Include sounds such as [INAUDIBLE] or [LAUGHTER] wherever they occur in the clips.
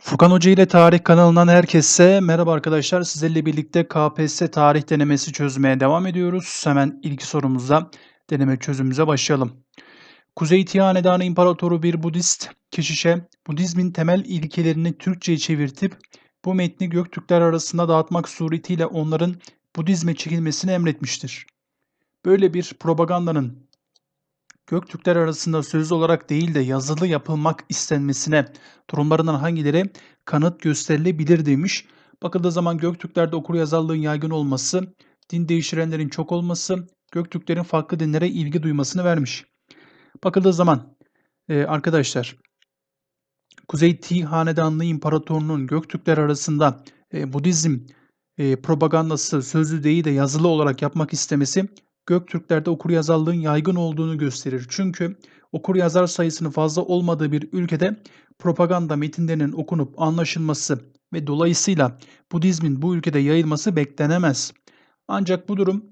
Furkan Hoca ile Tarih kanalından herkese merhaba arkadaşlar. Sizlerle birlikte KPSS tarih denemesi çözmeye devam ediyoruz. Hemen ilk sorumuzda deneme çözümümüze başlayalım. Kuzey Tihanedanı İmparatoru bir Budist keşişe Budizmin temel ilkelerini Türkçe'ye çevirtip bu metni Göktürkler arasında dağıtmak suretiyle onların Budizme çekilmesini emretmiştir. Böyle bir propagandanın Göktürkler arasında sözlü olarak değil de yazılı yapılmak istenmesine durumlarından hangileri kanıt gösterilebilir demiş. Bakıldığı zaman Göktürklerde okur yazarlığın yaygın olması, din değiştirenlerin çok olması, Göktürklerin farklı dinlere ilgi duymasını vermiş. Bakıldığı zaman e, arkadaşlar Kuzey Ti Hanedanlı İmparatorluğu'nun Göktürkler arasında e, Budizm e, propagandası sözlü değil de yazılı olarak yapmak istemesi Göktürklerde okur yazarlığın yaygın olduğunu gösterir. Çünkü okur yazar sayısının fazla olmadığı bir ülkede propaganda metinlerinin okunup anlaşılması ve dolayısıyla Budizmin bu ülkede yayılması beklenemez. Ancak bu durum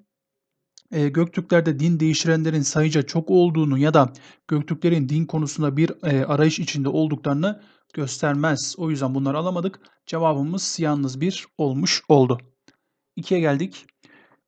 e, Göktürklerde din değiştirenlerin sayıca çok olduğunu ya da Göktürklerin din konusunda bir e, arayış içinde olduklarını göstermez. O yüzden bunları alamadık. Cevabımız yalnız bir olmuş oldu. 2'ye geldik.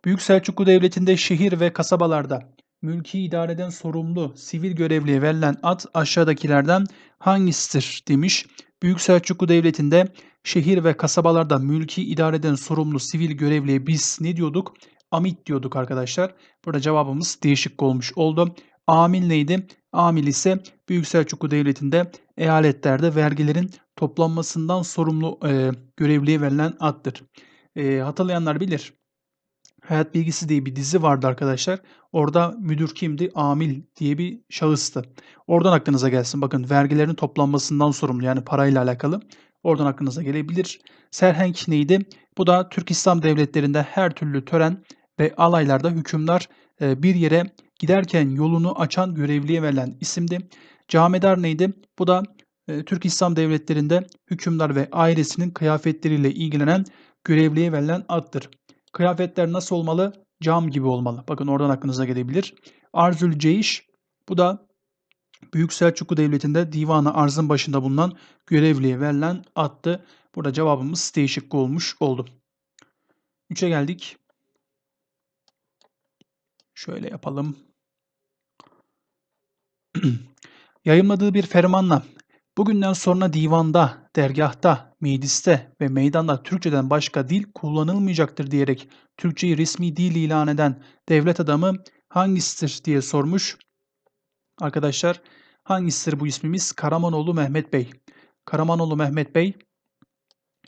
Büyük Selçuklu Devleti'nde şehir ve kasabalarda mülki idareden sorumlu sivil görevliye verilen ad aşağıdakilerden hangisidir demiş. Büyük Selçuklu Devleti'nde şehir ve kasabalarda mülki idareden sorumlu sivil görevliye biz ne diyorduk? Amit diyorduk arkadaşlar. Burada cevabımız değişik olmuş oldu. Amil neydi? Amil ise Büyük Selçuklu Devleti'nde eyaletlerde vergilerin toplanmasından sorumlu e, görevliye verilen addır. E, hatırlayanlar bilir. Hayat Bilgisi diye bir dizi vardı arkadaşlar. Orada müdür kimdi? Amil diye bir şahıstı. Oradan aklınıza gelsin. Bakın vergilerin toplanmasından sorumlu yani parayla alakalı. Oradan aklınıza gelebilir. Serhenk neydi? Bu da Türk İslam devletlerinde her türlü tören ve alaylarda hükümdar e, bir yere giderken yolunu açan görevliye verilen isimdi. Camidar neydi? Bu da e, Türk İslam devletlerinde hükümdar ve ailesinin kıyafetleriyle ilgilenen görevliye verilen addır. Kıyafetler nasıl olmalı? Cam gibi olmalı. Bakın oradan aklınıza gelebilir. Arzül Ceyş bu da Büyük Selçuklu Devleti'nde divanı arzın başında bulunan görevliye verilen attı. Burada cevabımız değişik olmuş oldu. 3'e geldik. Şöyle yapalım. [CLEARS THROAT] Yayınladığı bir fermanla bugünden sonra divanda, dergahta, mecliste ve meydanda Türkçeden başka dil kullanılmayacaktır diyerek Türkçeyi resmi dil ilan eden devlet adamı hangisidir diye sormuş. Arkadaşlar hangisidir bu ismimiz? Karamanoğlu Mehmet Bey. Karamanoğlu Mehmet Bey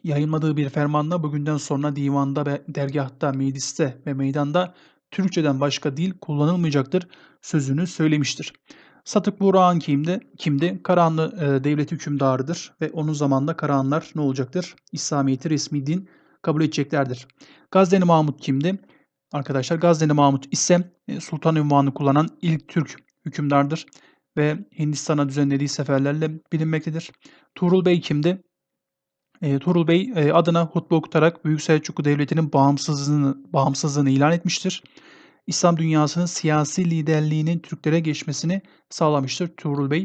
yayınladığı bir fermanla bugünden sonra divanda ve dergahta, mecliste ve meydanda Türkçeden başka dil kullanılmayacaktır sözünü söylemiştir. Satık Buğra'nın kimdi? Kimdi? Karahanlı e, devlet hükümdarıdır ve onun zamanında Karahanlar ne olacaktır? İslamiyet'i resmi din kabul edeceklerdir. Gazneli Mahmut kimdi? Arkadaşlar Gazneli Mahmut ise e, sultan ünvanı kullanan ilk Türk hükümdardır ve Hindistan'a düzenlediği seferlerle bilinmektedir. Tuğrul Bey kimdi? E, Tuğrul Bey e, adına hutbe okutarak Büyük Selçuklu Devleti'nin bağımsızlığını, bağımsızlığını ilan etmiştir. İslam dünyasının siyasi liderliğinin Türklere geçmesini sağlamıştır Tuğrul Bey.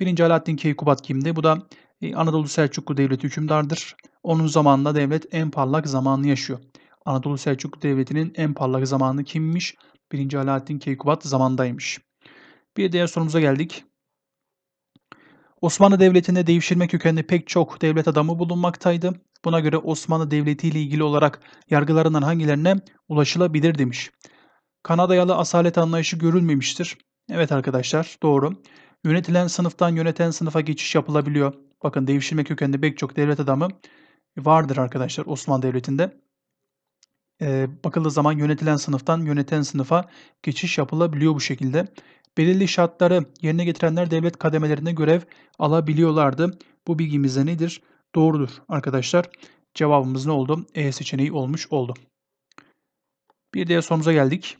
1. Alaaddin Keykubat kimdi? Bu da e, Anadolu Selçuklu Devleti hükümdardır. Onun zamanında devlet en parlak zamanını yaşıyor. Anadolu Selçuklu Devleti'nin en parlak zamanı kimmiş? 1. Alaaddin Keykubat zamandaymış. Bir diğer sorumuza geldik. Osmanlı Devleti'nde devşirme kökenli pek çok devlet adamı bulunmaktaydı. Buna göre Osmanlı Devleti ile ilgili olarak yargılarından hangilerine ulaşılabilir demiş. Kanadayalı asalet anlayışı görülmemiştir. Evet arkadaşlar doğru. Yönetilen sınıftan yöneten sınıfa geçiş yapılabiliyor. Bakın devşirme kökenli pek çok devlet adamı vardır arkadaşlar Osmanlı Devleti'nde. Ee, bakıldığı zaman yönetilen sınıftan yöneten sınıfa geçiş yapılabiliyor bu şekilde. Belirli şartları yerine getirenler devlet kademelerinde görev alabiliyorlardı. Bu bilgimizde nedir? Doğrudur arkadaşlar. Cevabımız ne oldu? E seçeneği olmuş oldu. Bir diğer sorumuza geldik.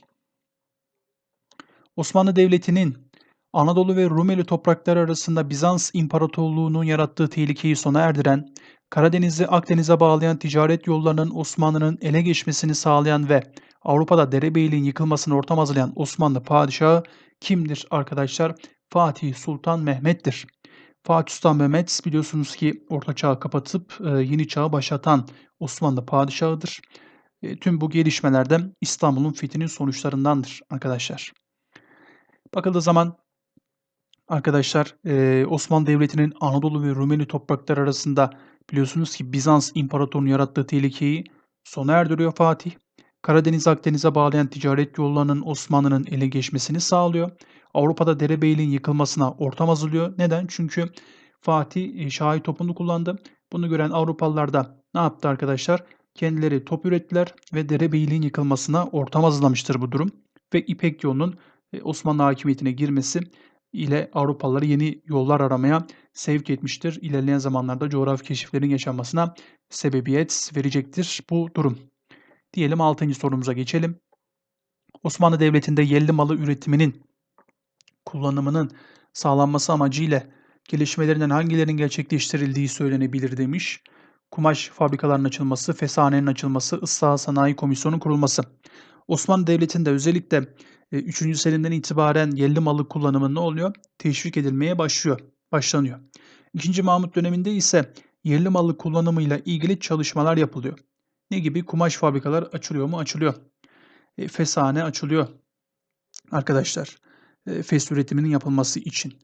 Osmanlı Devleti'nin Anadolu ve Rumeli toprakları arasında Bizans İmparatorluğu'nun yarattığı tehlikeyi sona erdiren, Karadeniz'i Akdeniz'e bağlayan ticaret yollarının Osmanlı'nın ele geçmesini sağlayan ve Avrupa'da derebeyliğin yıkılmasını ortam hazırlayan Osmanlı padişahı kimdir arkadaşlar? Fatih Sultan Mehmet'tir. Fatih Sultan Mehmet biliyorsunuz ki Orta Çağ'ı kapatıp e, Yeni Çağ'ı başlatan Osmanlı padişahıdır. E, tüm bu gelişmeler İstanbul'un fethinin sonuçlarındandır arkadaşlar. Bakıldığı zaman arkadaşlar Osmanlı Devleti'nin Anadolu ve Rumeli toprakları arasında biliyorsunuz ki Bizans İmparatorluğu'nun yarattığı tehlikeyi sona erdiriyor Fatih. Karadeniz Akdeniz'e bağlayan ticaret yollarının Osmanlı'nın ele geçmesini sağlıyor. Avrupa'da derebeyliğin yıkılmasına ortam hazırlıyor. Neden? Çünkü Fatih e, Şahi topunu kullandı. Bunu gören Avrupalılar da ne yaptı arkadaşlar? Kendileri top ürettiler ve derebeyliğin yıkılmasına ortam hazırlamıştır bu durum. Ve İpek yolunun Osmanlı hakimiyetine girmesi ile Avrupalıları yeni yollar aramaya sevk etmiştir. İlerleyen zamanlarda coğrafi keşiflerin yaşanmasına sebebiyet verecektir bu durum. Diyelim 6. sorumuza geçelim. Osmanlı Devleti'nde yerli malı üretiminin kullanımının sağlanması amacıyla gelişmelerinden hangilerinin gerçekleştirildiği söylenebilir demiş. Kumaş fabrikalarının açılması, fesanenin açılması, ıslah sanayi komisyonu kurulması. Osmanlı Devleti'nde özellikle 3. E, Selim'den itibaren yerli malı kullanımı ne oluyor? Teşvik edilmeye başlıyor, başlanıyor. 2. Mahmut döneminde ise yerli malı kullanımıyla ilgili çalışmalar yapılıyor. Ne gibi? Kumaş fabrikalar açılıyor mu? Açılıyor. E, fesane açılıyor. Arkadaşlar, e, fes üretiminin yapılması için.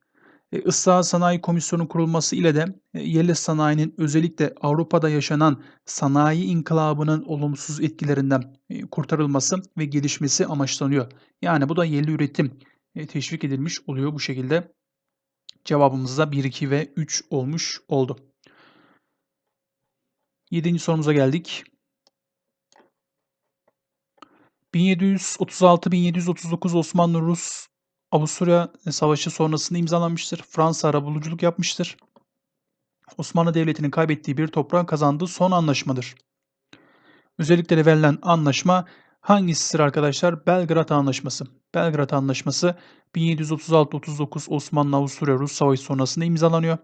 E, Islah Sanayi Komisyonu kurulması ile de e, yerli sanayinin özellikle Avrupa'da yaşanan sanayi inkılabının olumsuz etkilerinden e, kurtarılması ve gelişmesi amaçlanıyor. Yani bu da yerli üretim teşvik edilmiş oluyor bu şekilde. Cevabımız da 1, 2 ve 3 olmuş oldu. Yedinci sorumuza geldik. 1736-1739 Osmanlı-Rus Avusturya Savaşı sonrasında imzalanmıştır. Fransa arabuluculuk yapmıştır. Osmanlı Devleti'nin kaybettiği bir toprağın kazandığı son anlaşmadır. Özellikle verilen anlaşma hangisidir arkadaşlar? Belgrad Anlaşması. Belgrad Anlaşması 1736-39 Osmanlı-Avusturya-Rus Savaşı sonrasında imzalanıyor.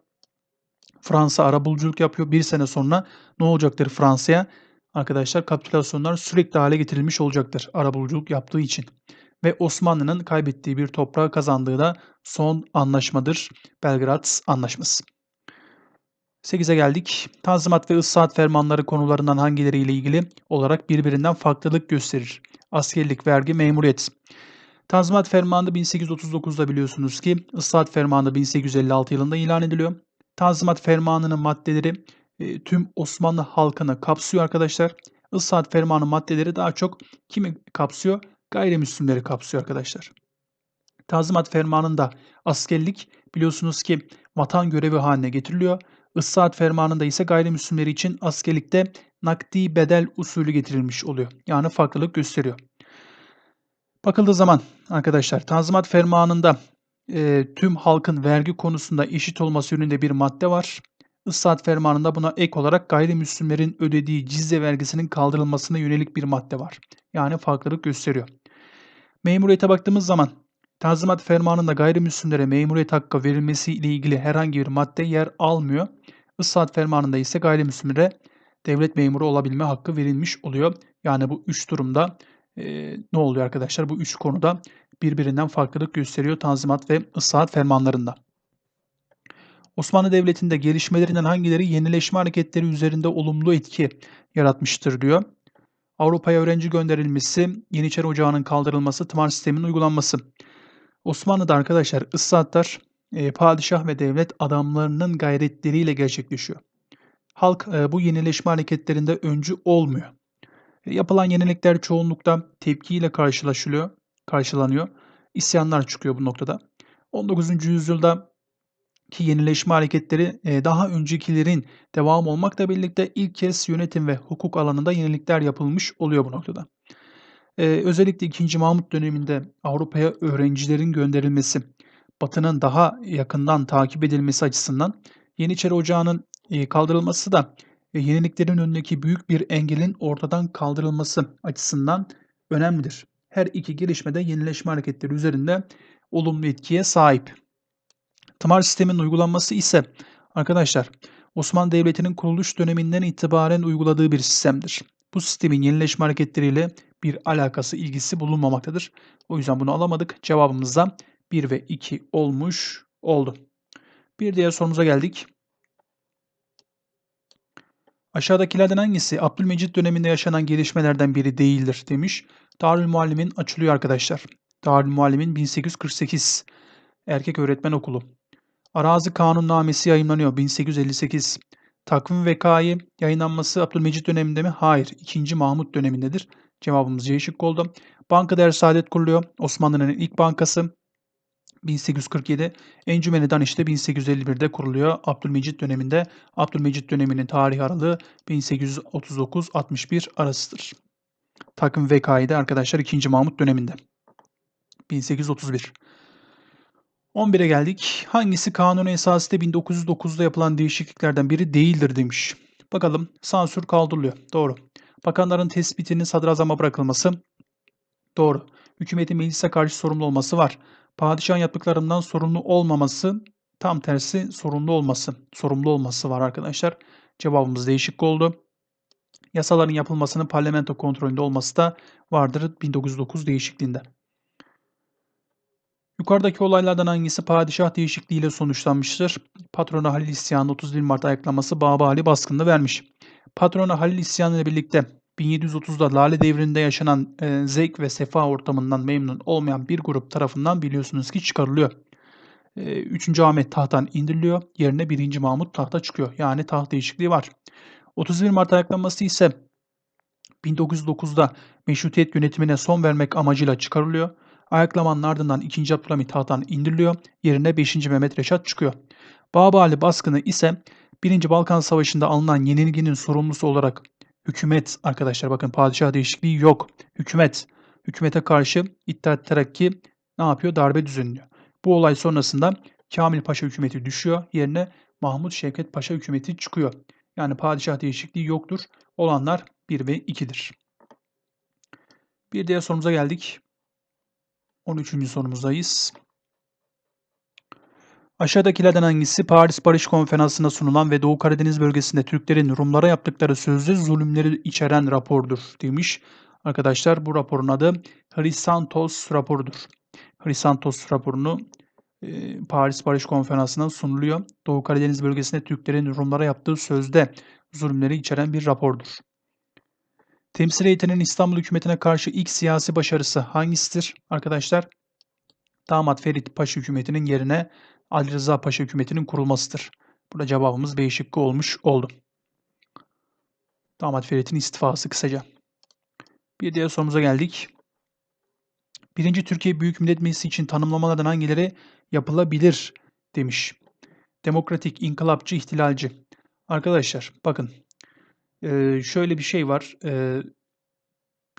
Fransa arabuluculuk yapıyor. Bir sene sonra ne olacaktır Fransa'ya? Arkadaşlar kapitülasyonlar sürekli hale getirilmiş olacaktır arabuluculuk yaptığı için ve Osmanlı'nın kaybettiği bir toprağı kazandığı da son anlaşmadır. Belgrad Anlaşması. 8'e geldik. Tanzimat ve ıslahat fermanları konularından hangileriyle ilgili olarak birbirinden farklılık gösterir? Askerlik, vergi, memuriyet. Tanzimat Fermanı 1839'da biliyorsunuz ki ıslahat fermanı 1856 yılında ilan ediliyor. Tanzimat Fermanı'nın maddeleri e, tüm Osmanlı halkını kapsıyor arkadaşlar. Islahat Fermanı maddeleri daha çok kimi kapsıyor? Gayrimüslimleri kapsıyor arkadaşlar. Tazimat fermanında askerlik biliyorsunuz ki vatan görevi haline getiriliyor. Issaat fermanında ise gayrimüslimleri için askerlikte nakdi bedel usulü getirilmiş oluyor. Yani farklılık gösteriyor. Bakıldığı zaman arkadaşlar Tanzimat Fermanı'nda e, tüm halkın vergi konusunda eşit olması yönünde bir madde var. Issaat Fermanı'nda buna ek olarak gayrimüslimlerin ödediği cizye vergisinin kaldırılmasına yönelik bir madde var. Yani farklılık gösteriyor. Memuriyete baktığımız zaman Tanzimat Fermanı'nda gayrimüslimlere memuriyet hakkı verilmesi ile ilgili herhangi bir madde yer almıyor. Issaat Fermanı'nda ise gayrimüslimlere devlet memuru olabilme hakkı verilmiş oluyor. Yani bu üç durumda e, ne oluyor arkadaşlar? Bu üç konuda birbirinden farklılık gösteriyor Tanzimat ve Issaat Fermanlarında. Osmanlı Devleti'nde gelişmelerinden hangileri yenileşme hareketleri üzerinde olumlu etki yaratmıştır diyor. Avrupa'ya öğrenci gönderilmesi, Yeniçeri Ocağı'nın kaldırılması, tımar sisteminin uygulanması. Osmanlı'da arkadaşlar ıslahatlar e, padişah ve devlet adamlarının gayretleriyle gerçekleşiyor. Halk e, bu yenileşme hareketlerinde öncü olmuyor. E, yapılan yenilikler çoğunlukla tepkiyle karşılaşılıyor, karşılanıyor. İsyanlar çıkıyor bu noktada. 19. yüzyılda ki yenileşme hareketleri e, daha öncekilerin devam olmakla birlikte ilk kez yönetim ve hukuk alanında yenilikler yapılmış oluyor bu noktada. Ee, özellikle 2. Mahmut döneminde Avrupa'ya öğrencilerin gönderilmesi, Batı'nın daha yakından takip edilmesi açısından Yeniçeri Ocağı'nın e, kaldırılması da e, yeniliklerin önündeki büyük bir engelin ortadan kaldırılması açısından önemlidir. Her iki gelişmede yenileşme hareketleri üzerinde olumlu etkiye sahip. Tımar sisteminin uygulanması ise arkadaşlar Osmanlı Devleti'nin kuruluş döneminden itibaren uyguladığı bir sistemdir. Bu sistemin yenileşme hareketleriyle bir alakası, ilgisi bulunmamaktadır. O yüzden bunu alamadık. Cevabımız da 1 ve 2 olmuş oldu. Bir diğer sorumuza geldik. Aşağıdakilerden hangisi Abdülmecit döneminde yaşanan gelişmelerden biri değildir demiş. Darül Muallim'in açılıyor arkadaşlar. Darül Muallim'in 1848 Erkek Öğretmen Okulu. Arazi Kanunnamesi yayınlanıyor 1858. Takvim Vekayı yayınlanması Abdülmecit döneminde mi? Hayır. 2. Mahmut dönemindedir. Cevabımız C şıkkı oldu. Banka Der Saadet kuruluyor. Osmanlı'nın ilk bankası. 1847. Encümeni Daniş'te 1851'de kuruluyor. Abdülmecit döneminde. Abdülmecit döneminin tarih aralığı 1839-61 arasıdır. Takvim Vekayı da arkadaşlar 2. Mahmut döneminde. 1831. 11'e geldik. Hangisi kanunu esasında 1909'da yapılan değişikliklerden biri değildir demiş. Bakalım sansür kaldırılıyor. Doğru. Bakanların tespitinin sadrazama bırakılması. Doğru. Hükümetin meclise karşı sorumlu olması var. Padişahın yaptıklarından sorumlu olmaması tam tersi sorumlu olması. Sorumlu olması var arkadaşlar. Cevabımız değişik oldu. Yasaların yapılmasının parlamento kontrolünde olması da vardır 1909 değişikliğinde. Yukarıdaki olaylardan hangisi padişah değişikliğiyle sonuçlanmıştır? Patrona Halil İsyanı 31 Mart ayaklaması Baba Ali baskında vermiş. Patrona Halil İsyanı ile birlikte 1730'da Lale devrinde yaşanan e, zevk ve sefa ortamından memnun olmayan bir grup tarafından biliyorsunuz ki çıkarılıyor. E, 3. Ahmet tahttan indiriliyor. Yerine 1. Mahmut tahta çıkıyor. Yani taht değişikliği var. 31 Mart ayaklanması ise 1909'da meşrutiyet yönetimine son vermek amacıyla çıkarılıyor. Ayaklamanın ardından 2. Abdülhamit tahttan indiriliyor. Yerine 5. Mehmet Reşat çıkıyor. Babali baskını ise 1. Balkan Savaşı'nda alınan yenilginin sorumlusu olarak hükümet arkadaşlar bakın padişah değişikliği yok. Hükümet hükümete karşı İttihat Terakki ne yapıyor? Darbe düzenliyor. Bu olay sonrasında Kamil Paşa hükümeti düşüyor. Yerine Mahmut Şevket Paşa hükümeti çıkıyor. Yani padişah değişikliği yoktur. Olanlar 1 ve 2'dir. Bir diğer sorumuza geldik. 13. sorumuzdayız. Aşağıdakilerden hangisi Paris Barış Konferansı'nda sunulan ve Doğu Karadeniz bölgesinde Türklerin Rumlara yaptıkları sözlü zulümleri içeren rapordur demiş. Arkadaşlar bu raporun adı Hrisantos raporudur. Hrisantos raporunu e, Paris Barış Konferansı'nda sunuluyor. Doğu Karadeniz bölgesinde Türklerin Rumlara yaptığı sözde zulümleri içeren bir rapordur. Temsil heyetinin İstanbul hükümetine karşı ilk siyasi başarısı hangisidir arkadaşlar? Damat Ferit Paşa hükümetinin yerine Ali Rıza Paşa hükümetinin kurulmasıdır. Burada cevabımız B şıkkı olmuş oldu. Damat Ferit'in istifası kısaca. Bir diğer sorumuza geldik. Birinci Türkiye Büyük Millet Meclisi için tanımlamalardan hangileri yapılabilir demiş. Demokratik, inkılapçı, ihtilalci. Arkadaşlar bakın şöyle bir şey var.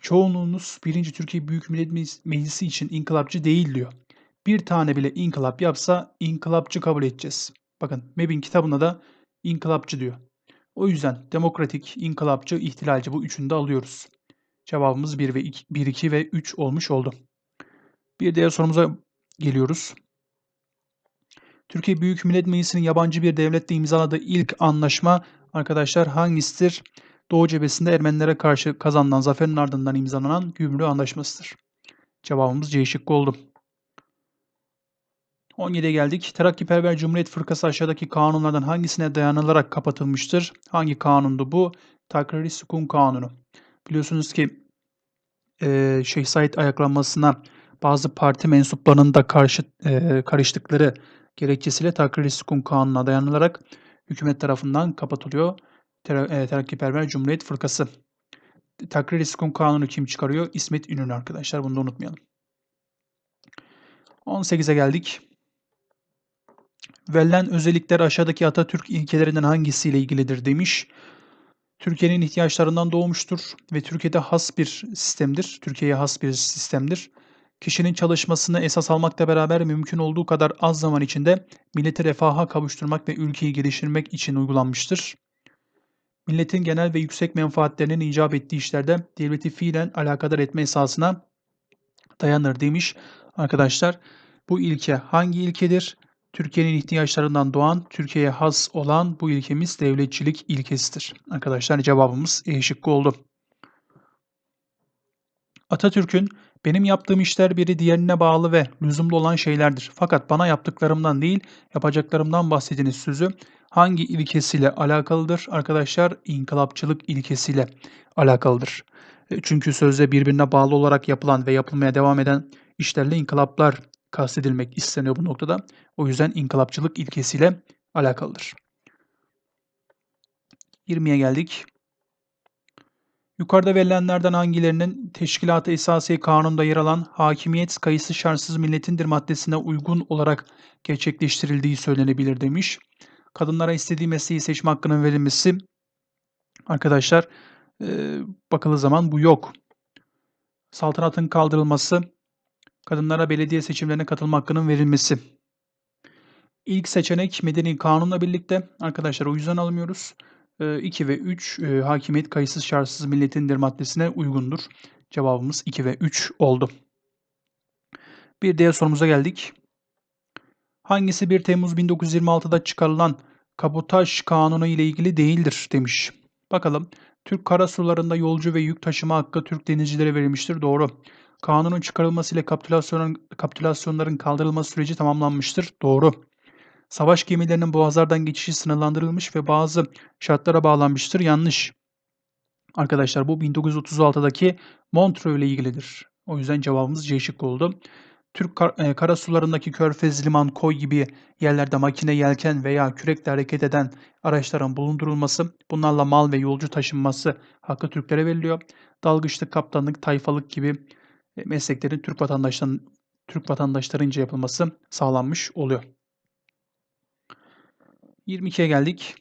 çoğunluğunuz 1. Türkiye Büyük Millet Meclisi için inkılapçı değil diyor. Bir tane bile inkılap yapsa inkılapçı kabul edeceğiz. Bakın MEB'in kitabında da inkılapçı diyor. O yüzden demokratik, inkılapçı, ihtilalci bu üçünü de alıyoruz. Cevabımız 1 ve 2, 1, 2 ve 3 olmuş oldu. Bir diğer sorumuza geliyoruz. Türkiye Büyük Millet Meclisi'nin yabancı bir devletle imzaladığı ilk anlaşma arkadaşlar hangisidir? Doğu cephesinde Ermenilere karşı kazanılan zaferin ardından imzalanan Gümrük Anlaşmasıdır. Cevabımız C şıkkı oldu. 17'ye geldik. Terakkiperver Cumhuriyet Fırkası aşağıdaki kanunlardan hangisine dayanılarak kapatılmıştır? Hangi kanundu bu? Takriri Sukun Kanunu. Biliyorsunuz ki e, Şeyh Said ayaklanmasına bazı parti mensuplarının da karşı e, karıştıkları gerekçesiyle Takriri Sukun Kanunu'na dayanılarak hükümet tarafından kapatılıyor. Ter e, Terakkiperver Cumhuriyet Fırkası. Takriri Sukun Kanunu kim çıkarıyor? İsmet İnönü arkadaşlar. Bunu da unutmayalım. 18'e geldik. Verilen özellikler aşağıdaki Atatürk ilkelerinden hangisiyle ilgilidir demiş. Türkiye'nin ihtiyaçlarından doğmuştur ve Türkiye'de has bir sistemdir. Türkiye'ye has bir sistemdir. Kişinin çalışmasını esas almakla beraber mümkün olduğu kadar az zaman içinde milleti refaha kavuşturmak ve ülkeyi geliştirmek için uygulanmıştır. Milletin genel ve yüksek menfaatlerinin icap ettiği işlerde devleti fiilen alakadar etme esasına dayanır demiş arkadaşlar. Bu ilke hangi ilkedir? Türkiye'nin ihtiyaçlarından doğan, Türkiye'ye has olan bu ilkemiz devletçilik ilkesidir. Arkadaşlar cevabımız E şıkkı oldu. Atatürk'ün Benim yaptığım işler biri diğerine bağlı ve lüzumlu olan şeylerdir. Fakat bana yaptıklarımdan değil, yapacaklarımdan bahsediniz sözü hangi ilkesiyle alakalıdır? Arkadaşlar inkılapçılık ilkesiyle alakalıdır. E, çünkü sözde birbirine bağlı olarak yapılan ve yapılmaya devam eden işlerle inkılaplar kastedilmek isteniyor bu noktada. O yüzden inkılapçılık ilkesiyle alakalıdır. 20'ye geldik. Yukarıda verilenlerden hangilerinin Teşkilat-ı Esasiye Kanunu'nda yer alan hakimiyet kayısı şartsız milletindir maddesine uygun olarak gerçekleştirildiği söylenebilir demiş. Kadınlara istediği mesleği seçme hakkının verilmesi arkadaşlar e, bakıldığı zaman bu yok. Saltanatın kaldırılması, kadınlara belediye seçimlerine katılma hakkının verilmesi. İlk seçenek medeni kanunla birlikte arkadaşlar o yüzden almıyoruz. 2 ve 3 e, hakimiyet kayıtsız şartsız milletindir maddesine uygundur. Cevabımız 2 ve 3 oldu. Bir diğer sorumuza geldik. Hangisi 1 Temmuz 1926'da çıkarılan kabotaj kanunu ile ilgili değildir demiş. Bakalım. Türk karasularında yolcu ve yük taşıma hakkı Türk denizcilere verilmiştir. Doğru. Kanunun çıkarılmasıyla kapitülasyon, kapitülasyonların kaldırılması süreci tamamlanmıştır. Doğru. Savaş gemilerinin boğazlardan geçişi sınırlandırılmış ve bazı şartlara bağlanmıştır. Yanlış. Arkadaşlar bu 1936'daki Montreux ile ilgilidir. O yüzden cevabımız C şıkkı oldu. Türk kar, e, karasularındaki körfez, liman, koy gibi yerlerde makine, yelken veya kürekle hareket eden araçların bulundurulması, bunlarla mal ve yolcu taşınması hakkı Türklere veriliyor. Dalgıçlık, kaptanlık, tayfalık gibi e, mesleklerin Türk vatandaşlarının Türk vatandaşlarınca yapılması sağlanmış oluyor. 22'ye geldik.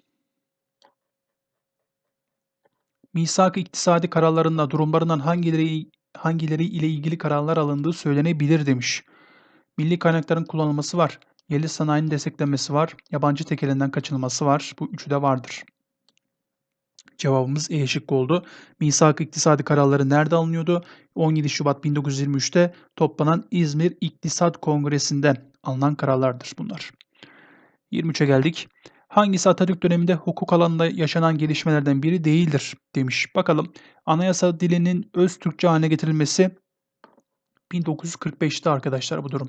Misak iktisadi kararlarında durumlarından hangileri hangileri ile ilgili kararlar alındığı söylenebilir demiş. Milli kaynakların kullanılması var. Yerli sanayinin desteklenmesi var. Yabancı tekelinden kaçınılması var. Bu üçü de vardır. Cevabımız E şıkkı oldu. Misak iktisadi kararları nerede alınıyordu? 17 Şubat 1923'te toplanan İzmir İktisat Kongresi'nde alınan kararlardır bunlar. 23'e geldik. Hangisi Atatürk döneminde hukuk alanında yaşanan gelişmelerden biri değildir demiş. Bakalım anayasa dilinin öz Türkçe haline getirilmesi 1945'te arkadaşlar bu durum.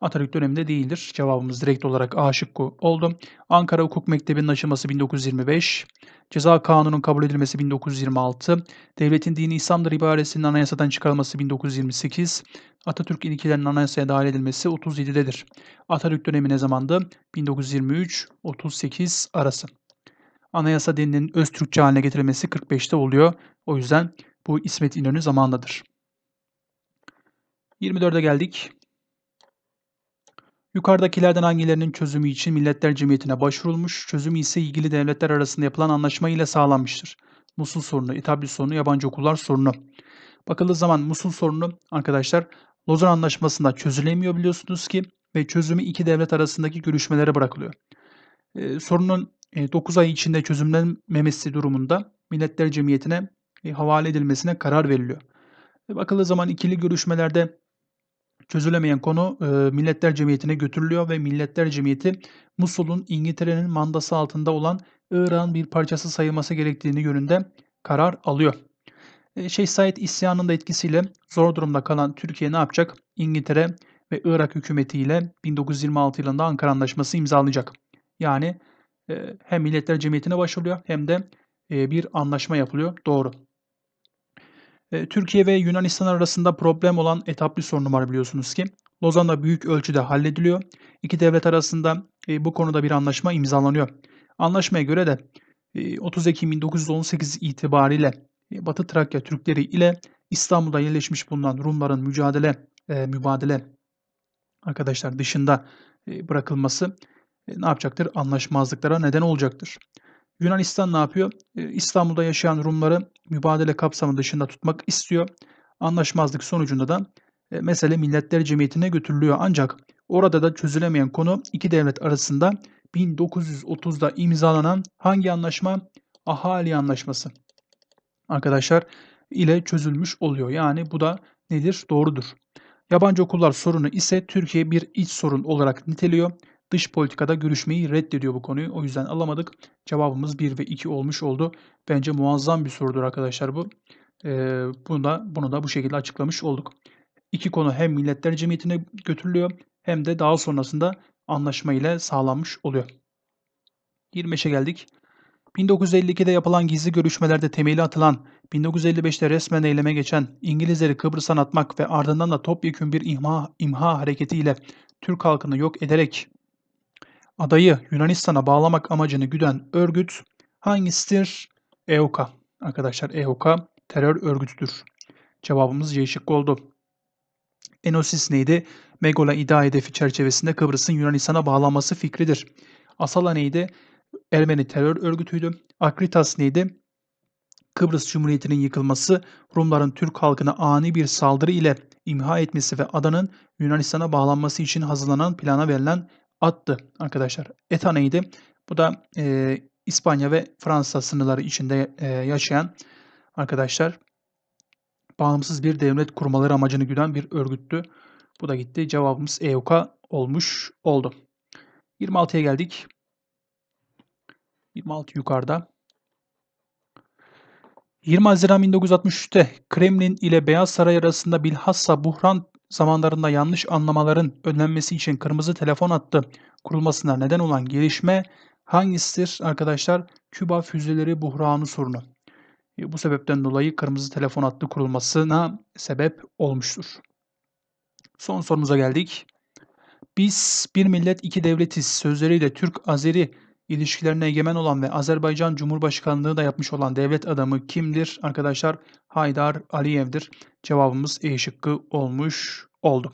Atatürk döneminde değildir. Cevabımız direkt olarak A şıkkı oldu. Ankara Hukuk Mektebi'nin açılması 1925. Ceza Kanunu'nun kabul edilmesi 1926. Devletin dini İslam'dır ibaresinin anayasadan çıkarılması 1928. Atatürk ilkelerinin anayasaya dahil edilmesi 37'dedir. Atatürk dönemi ne zamandı? 1923-38 arası. Anayasa dilinin öz Türkçe haline getirilmesi 45'te oluyor. O yüzden bu İsmet İnönü zamandadır. 24'e geldik. Yukarıdakilerden hangilerinin çözümü için Milletler Cemiyeti'ne başvurulmuş, çözümü ise ilgili devletler arasında yapılan anlaşma ile sağlanmıştır. Musul sorunu, İtabli sorunu, yabancı okullar sorunu. Bakıldığı zaman Musul sorunu arkadaşlar Lozan Anlaşması'nda çözülemiyor biliyorsunuz ki ve çözümü iki devlet arasındaki görüşmelere bırakılıyor. Ee, sorunun e, 9 ay içinde çözümlenmemesi durumunda Milletler Cemiyeti'ne e, havale edilmesine karar veriliyor. E, bakıldığı zaman ikili görüşmelerde çözülemeyen konu e, Milletler Cemiyeti'ne götürülüyor ve Milletler Cemiyeti Musul'un İngiltere'nin mandası altında olan Irak'ın bir parçası sayılması gerektiğini yönünde karar alıyor. E, Şeyh Said isyanının da etkisiyle zor durumda kalan Türkiye ne yapacak? İngiltere ve Irak hükümetiyle 1926 yılında Ankara Anlaşması imzalayacak. Yani e, hem Milletler Cemiyeti'ne başvuruyor hem de e, bir anlaşma yapılıyor. Doğru. E, Türkiye ve Yunanistan arasında problem olan etaplı sorunu var biliyorsunuz ki. Lozan'da büyük ölçüde hallediliyor. İki devlet arasında bu konuda bir anlaşma imzalanıyor. Anlaşmaya göre de e, 30 Ekim 1918 itibariyle Batı Trakya Türkleri ile İstanbul'da yerleşmiş bulunan Rumların mücadele e, mübadele arkadaşlar dışında e, bırakılması e, ne yapacaktır? Anlaşmazlıklara neden olacaktır. Yunanistan ne yapıyor? E, İstanbul'da yaşayan Rumları mübadele kapsamı dışında tutmak istiyor. Anlaşmazlık sonucunda da e, mesele Milletler Cemiyeti'ne götürülüyor. Ancak orada da çözülemeyen konu iki devlet arasında 1930'da imzalanan hangi anlaşma? Ahali Anlaşması. Arkadaşlar ile çözülmüş oluyor. Yani bu da nedir? Doğrudur. Yabancı okullar sorunu ise Türkiye bir iç sorun olarak niteliyor. Dış politikada görüşmeyi reddediyor bu konuyu. O yüzden alamadık. Cevabımız 1 ve 2 olmuş oldu. Bence muazzam bir sorudur arkadaşlar bu. Ee, bunu, da, bunu da bu şekilde açıklamış olduk. İki konu hem Milletler Cemiyeti'ne götürülüyor hem de daha sonrasında anlaşma ile sağlanmış oluyor. 25'e geldik. 1952'de yapılan gizli görüşmelerde temeli atılan, 1955'te resmen eyleme geçen, İngilizleri Kıbrıs'tan atmak ve ardından da topyekün bir imha, imha hareketiyle Türk halkını yok ederek adayı Yunanistan'a bağlamak amacını güden örgüt hangisidir? EOKA. Arkadaşlar EOKA terör örgütüdür. Cevabımız C oldu. Enosis neydi? Megola İda hedefi çerçevesinde Kıbrıs'ın Yunanistan'a bağlanması fikridir. Asala neydi? Ermeni terör örgütüydü. Akritas neydi? Kıbrıs Cumhuriyeti'nin yıkılması, Rumların Türk halkına ani bir saldırı ile imha etmesi ve adanın Yunanistan'a bağlanması için hazırlanan plana verilen attı arkadaşlar. ETA neydi? Bu da e, İspanya ve Fransa sınırları içinde e, yaşayan arkadaşlar bağımsız bir devlet kurmaları amacını güden bir örgüttü. Bu da gitti. Cevabımız EUKA olmuş oldu. 26'ya geldik. 26 yukarıda. 20 Haziran 1963'te Kremlin ile Beyaz Saray arasında bilhassa buhran zamanlarında yanlış anlamaların önlenmesi için kırmızı telefon hattı kurulmasına neden olan gelişme hangisidir arkadaşlar? Küba füzeleri buhranı sorunu. E, bu sebepten dolayı kırmızı telefon hattı kurulmasına sebep olmuştur. Son sorumuza geldik. Biz bir millet iki devletiz sözleriyle Türk-Azeri ilişkilerine egemen olan ve Azerbaycan Cumhurbaşkanlığı da yapmış olan devlet adamı kimdir? Arkadaşlar Haydar Aliyev'dir. Cevabımız E şıkkı olmuş oldu.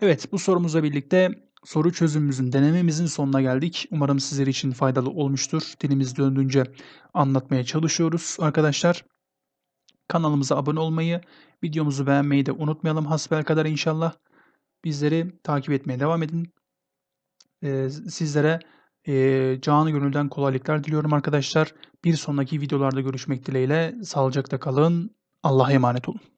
Evet bu sorumuzla birlikte soru çözümümüzün, denememizin sonuna geldik. Umarım sizler için faydalı olmuştur. Dilimiz döndüğünce anlatmaya çalışıyoruz arkadaşlar. Kanalımıza abone olmayı, videomuzu beğenmeyi de unutmayalım hasbel kadar inşallah. Bizleri takip etmeye devam edin. Ee, sizlere e, canı gönülden kolaylıklar diliyorum arkadaşlar. Bir sonraki videolarda görüşmek dileğiyle. Sağlıcakla kalın. Allah'a emanet olun.